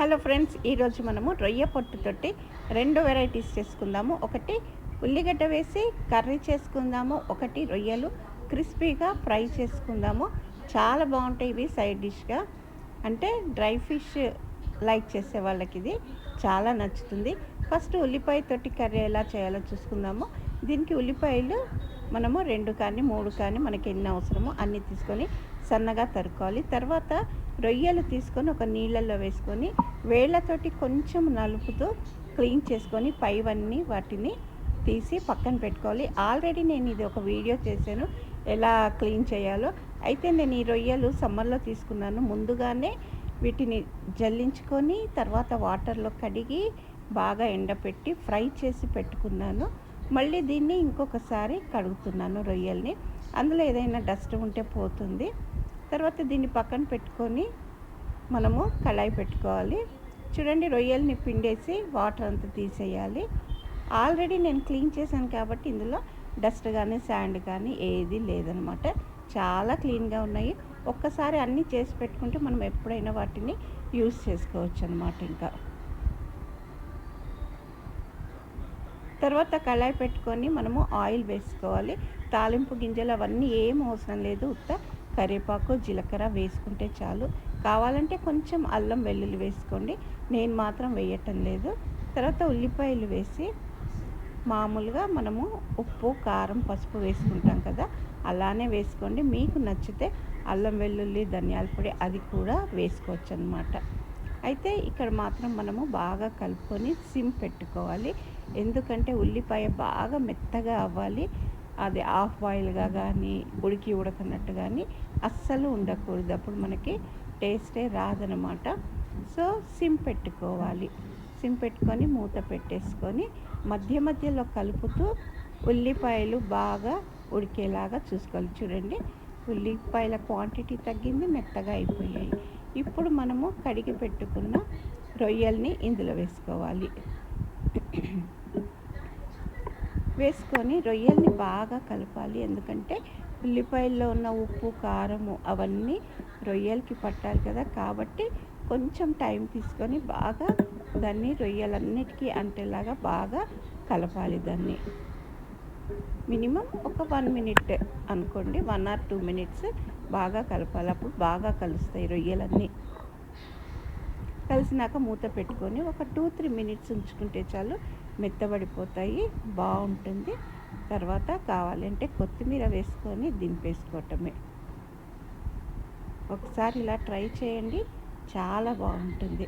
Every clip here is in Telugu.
హలో ఫ్రెండ్స్ ఈరోజు మనము రొయ్య పొట్టుతోటి రెండు వెరైటీస్ చేసుకుందాము. ఒకటి ఉల్లిగడ్డ వేసి కర్రీ చేసుకుందాము. ఒకటి రొయ్యలు క్రిస్పీగా ఫ్రై చేసుకుందాము. చాలా బాగుంటాయి ఇవి సైడ్ డిష్గా. అంటే డ్రై ఫిష్ లైక్ చేసే వాళ్ళకి ఇది చాలా నచ్చుతుంది. ఫస్ట్ ఉల్లిపాయ తోటి కర్రీ ఎలా చేయాలో చూసుకుందాము. దీనికి ఉల్లిపాయలు మనము రెండు కానీ మూడు కానీ మనకి ఎన్ని అవసరమో అన్నీ తీసుకొని సన్నగా తరుక్కోవాలి. తర్వాత రొయ్యలు తీసుకొని ఒక నీళ్ళల్లో వేసుకొని వేళ్ళతోటి కొంచెం నలుపుతూ క్లీన్ చేసుకొని పైవన్నీ వాటిని తీసి పక్కన పెట్టుకోవాలి. ఆల్రెడీ నేను ఇది ఒక వీడియో చేశాను ఎలా క్లీన్ చేయాలో. అయితే నేను ఈ రొయ్యలు సమ్మర్లో తీసుకున్నాను. ముందుగానే వీటిని జల్లించుకొని తర్వాత వాటర్లో కడిగి బాగా ఎండపెట్టి ఫ్రై చేసి పెట్టుకున్నాను. మళ్ళీ దీన్ని ఇంకొకసారి కడుగుతున్నాను రొయ్యల్ని. అందులో ఏదైనా డస్ట్ ఉంటే పోతుంది. తర్వాత దీన్ని పక్కన పెట్టుకొని మనము కళాయి పెట్టుకోవాలి. చూడండి రొయ్యల్ని పిండేసి వాటర్ అంతా తీసేయాలి. ఆల్రెడీ నేను క్లీన్ చేశాను కాబట్టి ఇందులో డస్ట్ కానీ శాండ్ కానీ ఏది లేదనమాట. చాలా క్లీన్గా ఉన్నాయి. ఒక్కసారి అన్నీ చేసి పెట్టుకుంటే మనం ఎప్పుడైనా వాటిని యూస్ చేసుకోవచ్చు అనమాట ఇంకా. తర్వాత కళాయి పెట్టుకొని మనము ఆయిల్ వేసుకోవాలి. తాలింపు గింజలు అవన్నీ ఏం అవసరం లేదు ఉత్త. కరివేపాకు జీలకర్ర వేసుకుంటే చాలు. కావాలంటే కొంచెం అల్లం వెల్లుల్లి వేసుకోండి. నేను మాత్రం వేయటం లేదు. తర్వాత ఉల్లిపాయలు వేసి మామూలుగా మనము ఉప్పు కారం పసుపు వేసుకుంటాం కదా. అలానే వేసుకోండి. మీకు నచ్చితే అల్లం వెల్లుల్లి ధనియాల పొడి అది కూడా వేసుకోవచ్చు అనమాట అయితే ఇక్కడ మాత్రం మనము బాగా కలుపుకొని సిమ్ పెట్టుకోవాలి. ఎందుకంటే ఉల్లిపాయ బాగా మెత్తగా అవ్వాలి. అది హాఫ్ బాయిల్గా కానీ ఉడికి ఉడకనట్టు కానీ అస్సలు ఉండకూడదు. అప్పుడు మనకి టేస్టే రాదనమాట. సో సిమ్ పెట్టుకోవాలి. సిమ్ పెట్టుకొని మూత పెట్టేసుకొని మధ్య మధ్యలో కలుపుతూ ఉల్లిపాయలు బాగా ఉడికేలాగా చూసుకోవాలి. చూడండి ఉల్లిపాయల క్వాంటిటీ తగ్గింది మెత్తగా అయిపోయాయి. ఇప్పుడు మనము కడిగి పెట్టుకున్న రొయ్యల్ని ఇందులో వేసుకోవాలి. వేసుకొని రొయ్యల్ని బాగా కలపాలి. ఎందుకంటే ఉల్లిపాయల్లో ఉన్న ఉప్పు కారము అవన్నీ రొయ్యలకి పట్టాలి కదా. కాబట్టి కొంచెం టైం తీసుకొని బాగా దాన్ని రొయ్యలన్నిటికీ అంటేలాగా బాగా కలపాలి దాన్ని. మినిమం ఒక వన్ మినిట్ అనుకోండి. వన్ ఆర్ టూ మినిట్స్ బాగా కలపాలి. అప్పుడు బాగా కలుస్తాయి రొయ్యలన్నీ. కలిసినాక మూత పెట్టుకొని ఒక టూ త్రీ మినిట్స్ ఉంచుకుంటే చాలు మెత్తబడిపోతాయి బాగుంటుంది. తర్వాత కావాలంటే కొత్తిమీర వేసుకొని దింపేసుకోవటమే. ఒకసారి ఇలా ట్రై చేయండి చాలా బాగుంటుంది.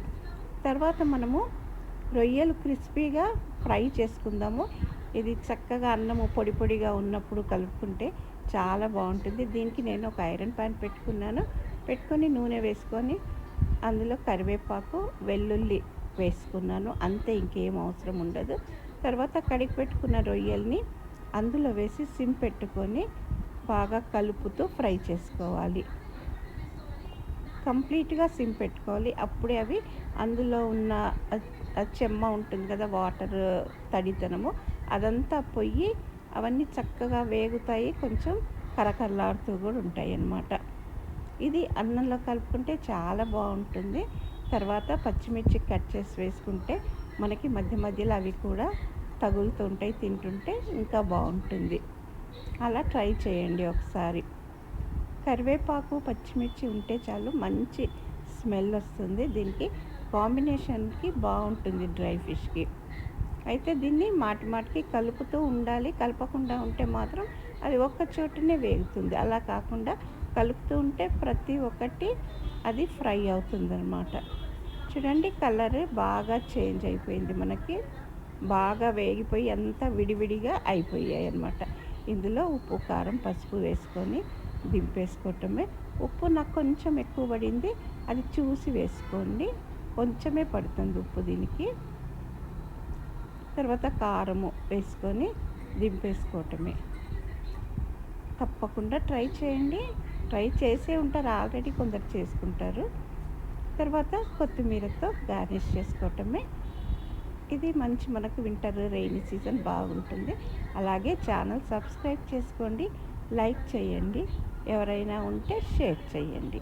తర్వాత మనము రొయ్యలు క్రిస్పీగా ఫ్రై చేసుకుందాము. ఇది చక్కగా అన్నము పొడి పొడిగా ఉన్నప్పుడు కలుపుకుంటే చాలా బాగుంటుంది. దీనికి నేను ఒక ఐరన్ ప్యాన్ పెట్టుకున్నాను. పెట్టుకొని నూనె వేసుకొని అందులో కరివేపాకు వెల్లుల్లి వేసుకున్నాను. అంతే ఇంకేం అవసరం ఉండదు. తర్వాత కడిగి పెట్టుకున్న రొయ్యల్ని అందులో వేసి సిమ్ పెట్టుకొని బాగా కలుపుతూ ఫ్రై చేసుకోవాలి. కంప్లీట్గా సిమ్ పెట్టుకోవాలి. అప్పుడే అవి అందులో ఉన్న చెమ్మ ఉంటుంది కదా వాటర్ తడితనము అదంతా పొయ్యి అవన్నీ చక్కగా వేగుతాయి. కొంచెం కరకరలాడుతూ కూడా ఉంటాయి అన్నమాట ఇది అన్నంలో కలుపుకుంటే చాలా బాగుంటుంది. తర్వాత పచ్చిమిర్చి కట్ చేసి వేసుకుంటే మనకి మధ్య మధ్యలో అవి కూడా తగులుతుంటాయి తింటుంటే ఇంకా బాగుంటుంది. అలా ట్రై చేయండి ఒకసారి. కరివేపాకు పచ్చిమిర్చి ఉంటే చాలు మంచి స్మెల్ వస్తుంది. దీనికి కాంబినేషన్కి బాగుంటుంది డ్రై ఫిష్కి. అయితే దీన్ని మాటి మాటికి కలుపుతూ ఉండాలి. కలపకుండా ఉంటే మాత్రం అది ఒక్క చోటనే వేగుతుంది. అలా కాకుండా కలుపుతూ ఉంటే ప్రతి ఒక్కటి అది ఫ్రై అవుతుంది అన్నమాట చూడండి కలర్ బాగా చేంజ్ అయిపోయింది మనకి. బాగా వేగిపోయి అంతా విడివిడిగా అయిపోయాయి అనమాట ఇందులో ఉప్పు కారం పసుపు వేసుకొని దింపేసుకోవటమే. ఉప్పు నాకు కొంచెం ఎక్కువ పడింది. అది చూసి వేసుకోండి. కొంచెమే పడుతుంది ఉప్పు దీనికి. తర్వాత కారము వేసుకొని దింపేసుకోవటమే. తప్పకుండా ట్రై చేయండి. ట్రై చేసే ఉంటారు. ఆల్రెడీ కొందరు చేసుకుంటారు. తర్వాత కొత్తిమీరతో గార్నిష్ చేసుకోవటమే. ఇది మంచి మనకు వింటర్ రెయినీ సీజన్ బాగుంటుంది. అలాగే ఛానల్ సబ్స్క్రైబ్ చేసుకోండి లైక్ చేయండి ఎవరైనా ఉంటే షేర్ చేయండి.